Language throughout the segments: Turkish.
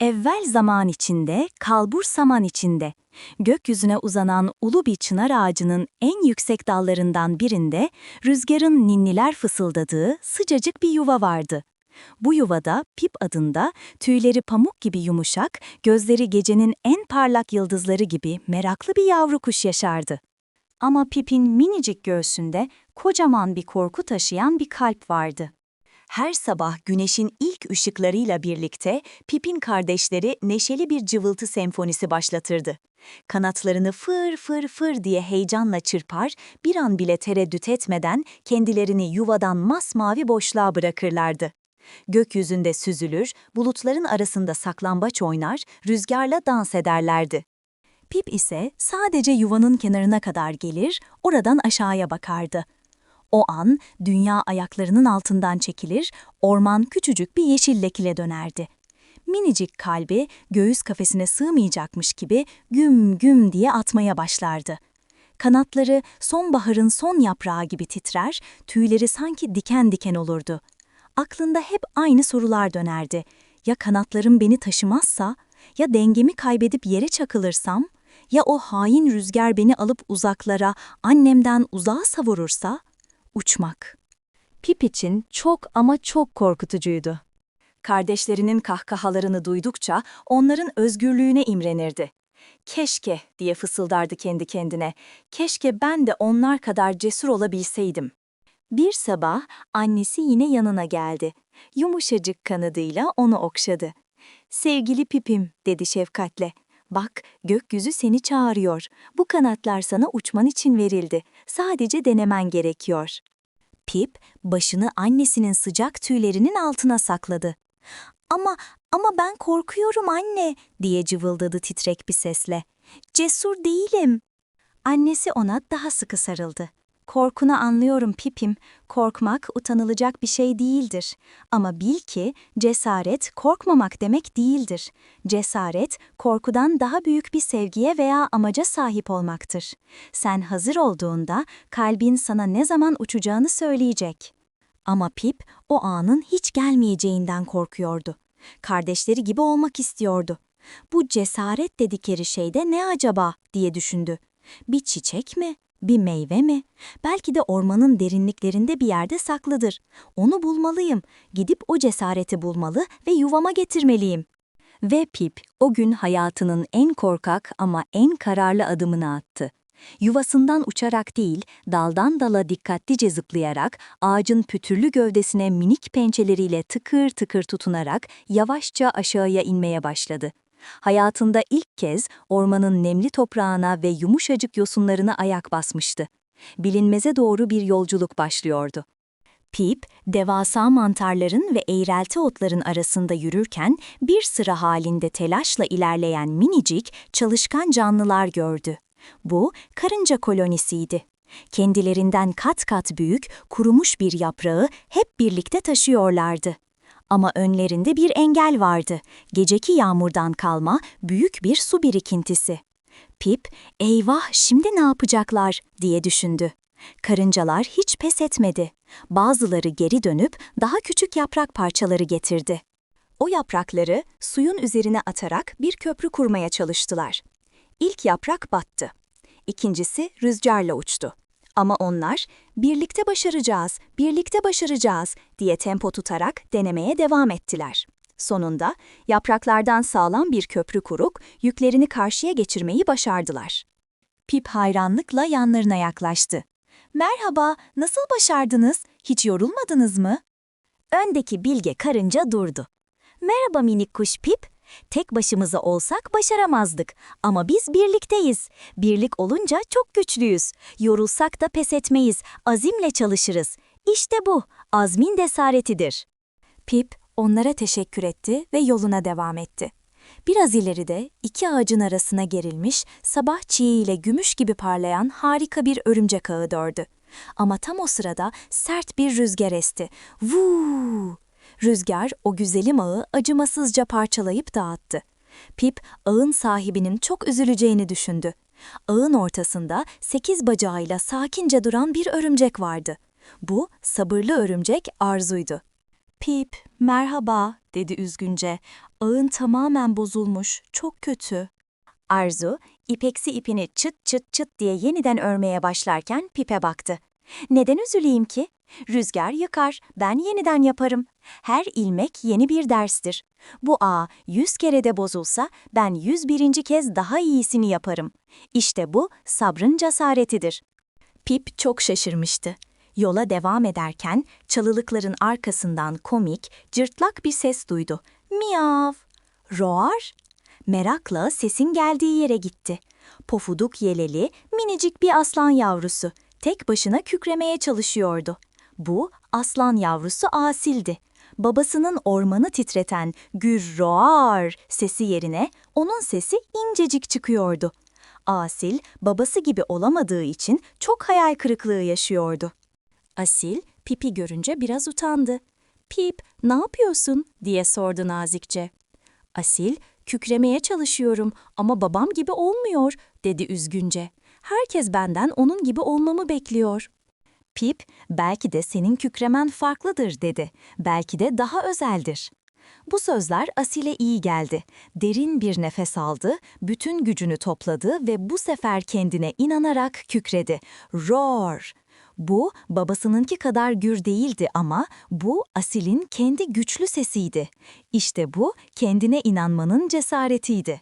Evvel zaman içinde, kalbur saman içinde, gökyüzüne uzanan ulu bir çınar ağacının en yüksek dallarından birinde rüzgarın ninniler fısıldadığı sıcacık bir yuva vardı. Bu yuvada Pip adında tüyleri pamuk gibi yumuşak, gözleri gecenin en parlak yıldızları gibi meraklı bir yavru kuş yaşardı. Ama Pip'in minicik göğsünde kocaman bir korku taşıyan bir kalp vardı. Her sabah güneşin ilk ışıklarıyla birlikte Pip'in kardeşleri neşeli bir cıvıltı senfonisi başlatırdı. Kanatlarını fır fır fır diye heyecanla çırpar, bir an bile tereddüt etmeden kendilerini yuvadan masmavi boşluğa bırakırlardı. Gökyüzünde süzülür, bulutların arasında saklambaç oynar, rüzgarla dans ederlerdi. Pip ise sadece yuvanın kenarına kadar gelir, oradan aşağıya bakardı. O an dünya ayaklarının altından çekilir, orman küçücük bir yeşil lekile dönerdi. Minicik kalbi göğüs kafesine sığmayacakmış gibi güm güm diye atmaya başlardı. Kanatları sonbaharın son yaprağı gibi titrer, tüyleri sanki diken diken olurdu. Aklında hep aynı sorular dönerdi. Ya kanatlarım beni taşımazsa, ya dengemi kaybedip yere çakılırsam, ya o hain rüzgar beni alıp uzaklara, annemden uzağa savurursa? Uçmak. Pip için çok ama çok korkutucuydu. Kardeşlerinin kahkahalarını duydukça onların özgürlüğüne imrenirdi. Keşke diye fısıldardı kendi kendine. Keşke ben de onlar kadar cesur olabilseydim. Bir sabah annesi yine yanına geldi. Yumuşacık kanadıyla onu okşadı. Sevgili Pipim dedi şefkatle. Bak gökyüzü seni çağırıyor. Bu kanatlar sana uçman için verildi. Sadece denemen gerekiyor. Pip başını annesinin sıcak tüylerinin altına sakladı. Ama ama ben korkuyorum anne diye cıvıldadı titrek bir sesle. Cesur değilim. Annesi ona daha sıkı sarıldı. Korkunu anlıyorum Pipim, korkmak utanılacak bir şey değildir. Ama bil ki cesaret korkmamak demek değildir. Cesaret, korkudan daha büyük bir sevgiye veya amaca sahip olmaktır. Sen hazır olduğunda kalbin sana ne zaman uçacağını söyleyecek. Ama Pip o anın hiç gelmeyeceğinden korkuyordu. Kardeşleri gibi olmak istiyordu. Bu cesaret dedikleri şey de ne acaba diye düşündü. Bir çiçek mi? Bir meyve mi? Belki de ormanın derinliklerinde bir yerde saklıdır. Onu bulmalıyım. Gidip o cesareti bulmalı ve yuvama getirmeliyim. Ve Pip o gün hayatının en korkak ama en kararlı adımını attı. Yuvasından uçarak değil, daldan dala dikkatlice zıplayarak, ağacın pütürlü gövdesine minik pençeleriyle tıkır tıkır tutunarak yavaşça aşağıya inmeye başladı. Hayatında ilk kez ormanın nemli toprağına ve yumuşacık yosunlarına ayak basmıştı. Bilinmeze doğru bir yolculuk başlıyordu. Pip, devasa mantarların ve eğrelti otların arasında yürürken bir sıra halinde telaşla ilerleyen minicik, çalışkan canlılar gördü. Bu, karınca kolonisiydi. Kendilerinden kat kat büyük, kurumuş bir yaprağı hep birlikte taşıyorlardı. Ama önlerinde bir engel vardı. Geceki yağmurdan kalma büyük bir su birikintisi. Pip, eyvah şimdi ne yapacaklar diye düşündü. Karıncalar hiç pes etmedi. Bazıları geri dönüp daha küçük yaprak parçaları getirdi. O yaprakları suyun üzerine atarak bir köprü kurmaya çalıştılar. İlk yaprak battı. İkincisi rüzgarla uçtu. Ama onlar birlikte başaracağız, birlikte başaracağız diye tempo tutarak denemeye devam ettiler. Sonunda yapraklardan sağlam bir köprü kurup yüklerini karşıya geçirmeyi başardılar. Pip hayranlıkla yanlarına yaklaştı. Merhaba, nasıl başardınız? Hiç yorulmadınız mı? Öndeki bilge karınca durdu. Merhaba minik kuş Pip. Tek başımıza olsak başaramazdık ama biz birlikteyiz. Birlik olunca çok güçlüyüz. Yorulsak da pes etmeyiz, azimle çalışırız. İşte bu, azmin desaretidir. Pip onlara teşekkür etti ve yoluna devam etti. Biraz ileride iki ağacın arasına gerilmiş, sabah çiğiyle gümüş gibi parlayan harika bir örümcek ağı dördü. Ama tam o sırada sert bir rüzgar esti. Vuu! Rüzgar o güzelim ağı acımasızca parçalayıp dağıttı. Pip, ağın sahibinin çok üzüleceğini düşündü. Ağın ortasında sekiz bacağıyla sakince duran bir örümcek vardı. Bu, sabırlı örümcek Arzu'ydu. Pip, merhaba, dedi üzgünce. Ağın tamamen bozulmuş, çok kötü. Arzu, ipeksi ipini çıt çıt çıt diye yeniden örmeye başlarken Pip'e baktı. Neden üzüleyim ki? Rüzgar yıkar, ben yeniden yaparım. Her ilmek yeni bir derstir. Bu ağ yüz kere de bozulsa ben yüz birinci kez daha iyisini yaparım. İşte bu sabrın cesaretidir. Pip çok şaşırmıştı. Yola devam ederken çalılıkların arkasından komik, cırtlak bir ses duydu. Miyav! Roar! Merakla sesin geldiği yere gitti. Pofuduk yeleli, minicik bir aslan yavrusu. Tek başına kükremeye çalışıyordu. Bu aslan yavrusu Asil'di. Babasının ormanı titreten gür roar sesi yerine onun sesi incecik çıkıyordu. Asil, babası gibi olamadığı için çok hayal kırıklığı yaşıyordu. Asil, Pip'i görünce biraz utandı. Pip, ne yapıyorsun? diye sordu nazikçe. Asil, kükremeye çalışıyorum ama babam gibi olmuyor, dedi üzgünce. Herkes benden onun gibi olmamı bekliyor. Pip, belki de senin kükremen farklıdır dedi. Belki de daha özeldir. Bu sözler Asil'e iyi geldi. Derin bir nefes aldı, bütün gücünü topladı ve bu sefer kendine inanarak kükredi. Roar! Bu babasınınki kadar gür değildi ama bu Asil'in kendi güçlü sesiydi. İşte bu kendine inanmanın cesaretiydi.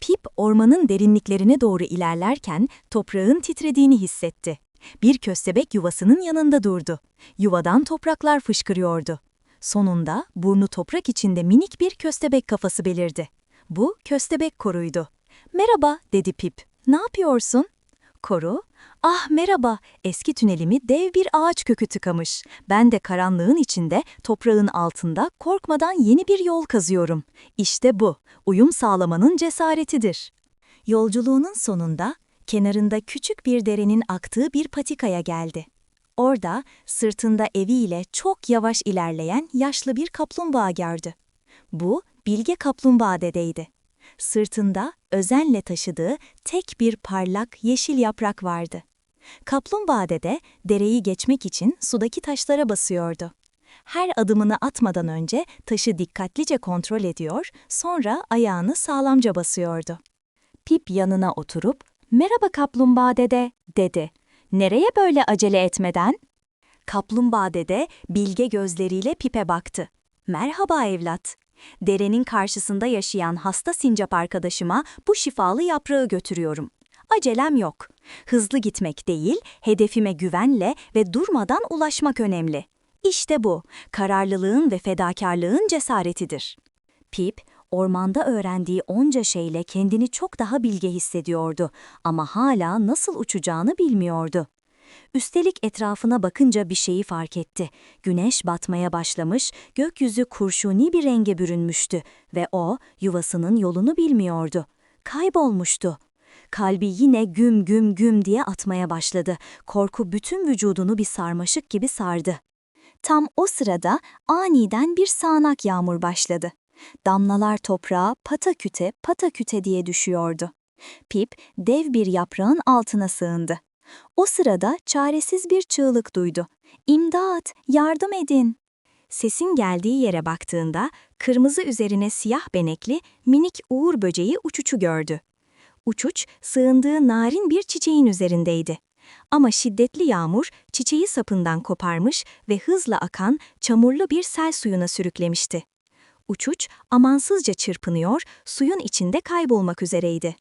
Pip ormanın derinliklerine doğru ilerlerken toprağın titrediğini hissetti. Bir köstebek yuvasının yanında durdu. Yuvadan topraklar fışkırıyordu. Sonunda burnu toprak içinde minik bir köstebek kafası belirdi. Bu köstebek koruydu. Merhaba dedi Pip. Ne yapıyorsun? Koru, ah merhaba, eski tünelimi dev bir ağaç kökü tıkamış. Ben de karanlığın içinde, toprağın altında korkmadan yeni bir yol kazıyorum. İşte bu, uyum sağlamanın cesaretidir. Yolculuğunun sonunda, kenarında küçük bir derenin aktığı bir patikaya geldi. Orada, sırtında eviyle çok yavaş ilerleyen yaşlı bir kaplumbağa gördü. Bu, Bilge Kaplumbağa dedeydi. Sırtında özenle taşıdığı tek bir parlak yeşil yaprak vardı. Kaplumbağa dede dereyi geçmek için sudaki taşlara basıyordu. Her adımını atmadan önce taşı dikkatlice kontrol ediyor, sonra ayağını sağlamca basıyordu. Pip yanına oturup, "Merhaba kaplumbağa dede." dedi. "Nereye böyle acele etmeden?" Kaplumbağa dede bilge gözleriyle Pip'e baktı. "Merhaba evlat." Derenin karşısında yaşayan hasta sincap arkadaşıma bu şifalı yaprağı götürüyorum. Acelem yok. Hızlı gitmek değil, hedefime güvenle ve durmadan ulaşmak önemli. İşte bu, kararlılığın ve fedakarlığın cesaretidir. Pip, ormanda öğrendiği onca şeyle kendini çok daha bilge hissediyordu ama hala nasıl uçacağını bilmiyordu. Üstelik etrafına bakınca bir şeyi fark etti. Güneş batmaya başlamış, gökyüzü kurşuni bir renge bürünmüştü ve o yuvasının yolunu bilmiyordu. Kaybolmuştu. Kalbi yine güm güm güm diye atmaya başladı. Korku bütün vücudunu bir sarmaşık gibi sardı. Tam o sırada aniden bir sağanak yağmur başladı. Damlalar toprağa pataküte pataküte diye düşüyordu. Pip dev bir yaprağın altına sığındı. O sırada çaresiz bir çığlık duydu. İmdat, yardım edin. Sesin geldiği yere baktığında kırmızı üzerine siyah benekli minik uğur böceği uçuçu gördü. Uçuç sığındığı narin bir çiçeğin üzerindeydi. Ama şiddetli yağmur çiçeği sapından koparmış ve hızla akan çamurlu bir sel suyuna sürüklemişti. Uçuç amansızca çırpınıyor, suyun içinde kaybolmak üzereydi.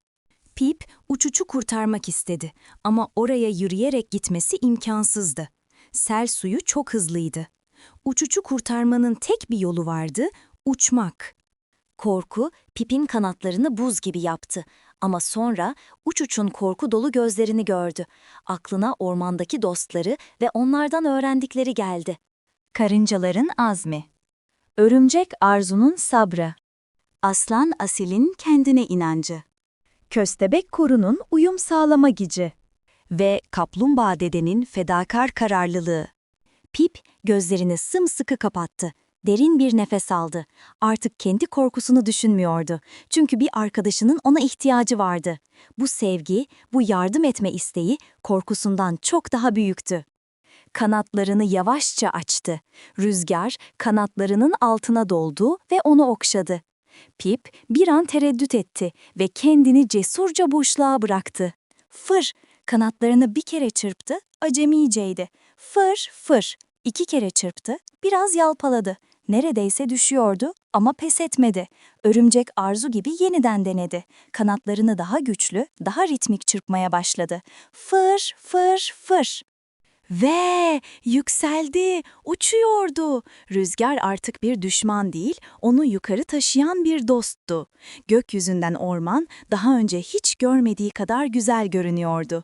Pip uçuçu kurtarmak istedi ama oraya yürüyerek gitmesi imkansızdı. Sel suyu çok hızlıydı. Uçuçu kurtarmanın tek bir yolu vardı, uçmak. Korku Pip'in kanatlarını buz gibi yaptı ama sonra uçuçun korku dolu gözlerini gördü. Aklına ormandaki dostları ve onlardan öğrendikleri geldi. Karıncaların azmi. Örümcek Arzu'nun sabrı. Aslan Asil'in kendine inancı. Köstebek korunun uyum sağlama gücü ve kaplumbağa dedenin fedakar kararlılığı. Pip gözlerini sımsıkı kapattı. Derin bir nefes aldı. Artık kendi korkusunu düşünmüyordu. Çünkü bir arkadaşının ona ihtiyacı vardı. Bu sevgi, bu yardım etme isteği korkusundan çok daha büyüktü. Kanatlarını yavaşça açtı. Rüzgar kanatlarının altına doldu ve onu okşadı. Pip bir an tereddüt etti ve kendini cesurca boşluğa bıraktı. Fır, kanatlarını bir kere çırptı, acemiceydi. Fır, fır, iki kere çırptı, biraz yalpaladı. Neredeyse düşüyordu ama pes etmedi. Örümcek arzu gibi yeniden denedi. Kanatlarını daha güçlü, daha ritmik çırpmaya başladı. Fır, fır, fır. Ve yükseldi, uçuyordu. Rüzgar artık bir düşman değil, onu yukarı taşıyan bir dosttu. Gökyüzünden orman daha önce hiç görmediği kadar güzel görünüyordu.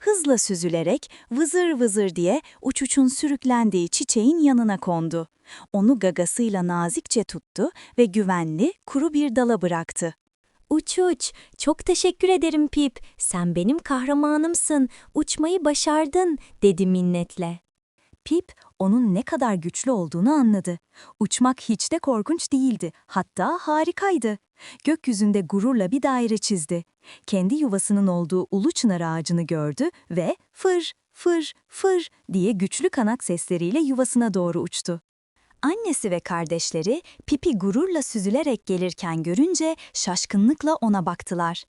Hızla süzülerek vızır vızır diye uçuçun sürüklendiği çiçeğin yanına kondu. Onu gagasıyla nazikçe tuttu ve güvenli, kuru bir dala bıraktı. Uç uç. Çok teşekkür ederim Pip. Sen benim kahramanımsın. Uçmayı başardın, dedi minnetle. Pip, onun ne kadar güçlü olduğunu anladı. Uçmak hiç de korkunç değildi, hatta harikaydı. Gökyüzünde gururla bir daire çizdi. Kendi yuvasının olduğu ulu çınar ağacını gördü ve fır, fır, fır diye güçlü kanat sesleriyle yuvasına doğru uçtu. Annesi ve kardeşleri Pip'i gururla süzülerek gelirken görünce şaşkınlıkla ona baktılar.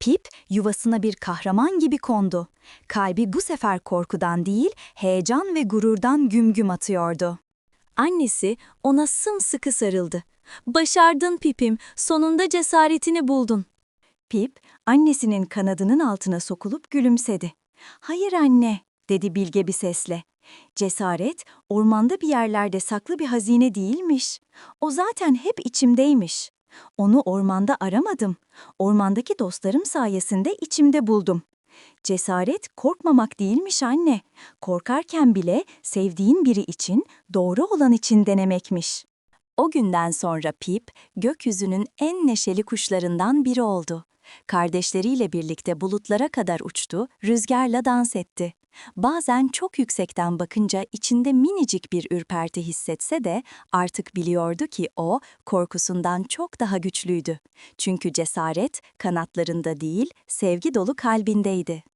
Pip yuvasına bir kahraman gibi kondu. Kalbi bu sefer korkudan değil, heyecan ve gururdan güm güm atıyordu. Annesi ona sımsıkı sarıldı. Başardın Pip'im, sonunda cesaretini buldun. Pip, annesinin kanadının altına sokulup gülümsedi. Hayır anne, dedi bilge bir sesle. Cesaret, ormanda bir yerlerde saklı bir hazine değilmiş. O zaten hep içimdeymiş. Onu ormanda aramadım. Ormandaki dostlarım sayesinde içimde buldum. Cesaret korkmamak değilmiş anne. Korkarken bile sevdiğin biri için, doğru olan için denemekmiş. O günden sonra Pip, gökyüzünün en neşeli kuşlarından biri oldu. Kardeşleriyle birlikte bulutlara kadar uçtu, rüzgarla dans etti. Bazen çok yüksekten bakınca içinde minicik bir ürperti hissetse de artık biliyordu ki o korkusundan çok daha güçlüydü. Çünkü cesaret kanatlarında değil, sevgi dolu kalbindeydi.